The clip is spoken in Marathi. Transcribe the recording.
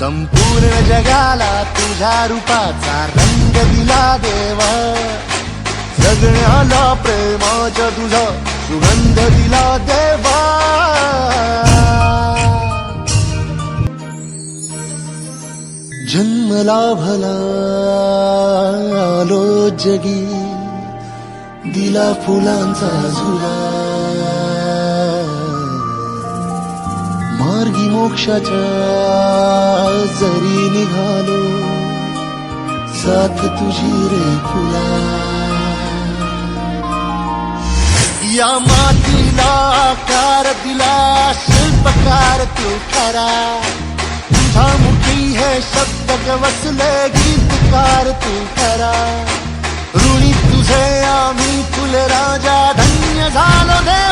संपूर्ण जगाला तुझ्या रूपाचा रंग दिला देवा. जगण्याला प्रेमाच्या तुझा सुगंध दिला देवा. जन्मला भला आलो जगी दिला फुलांचा झुला. मोक्षाच्या जरी निघालो. साथ तुझी रे फुला या मातीला आकार दिला, शिल्पकार तू खरा तुझा मुखी है शब्द गवसले, गीतकार तू खरा ऋणी तुझे आम्ही फुल राजा धन्य झालो देवा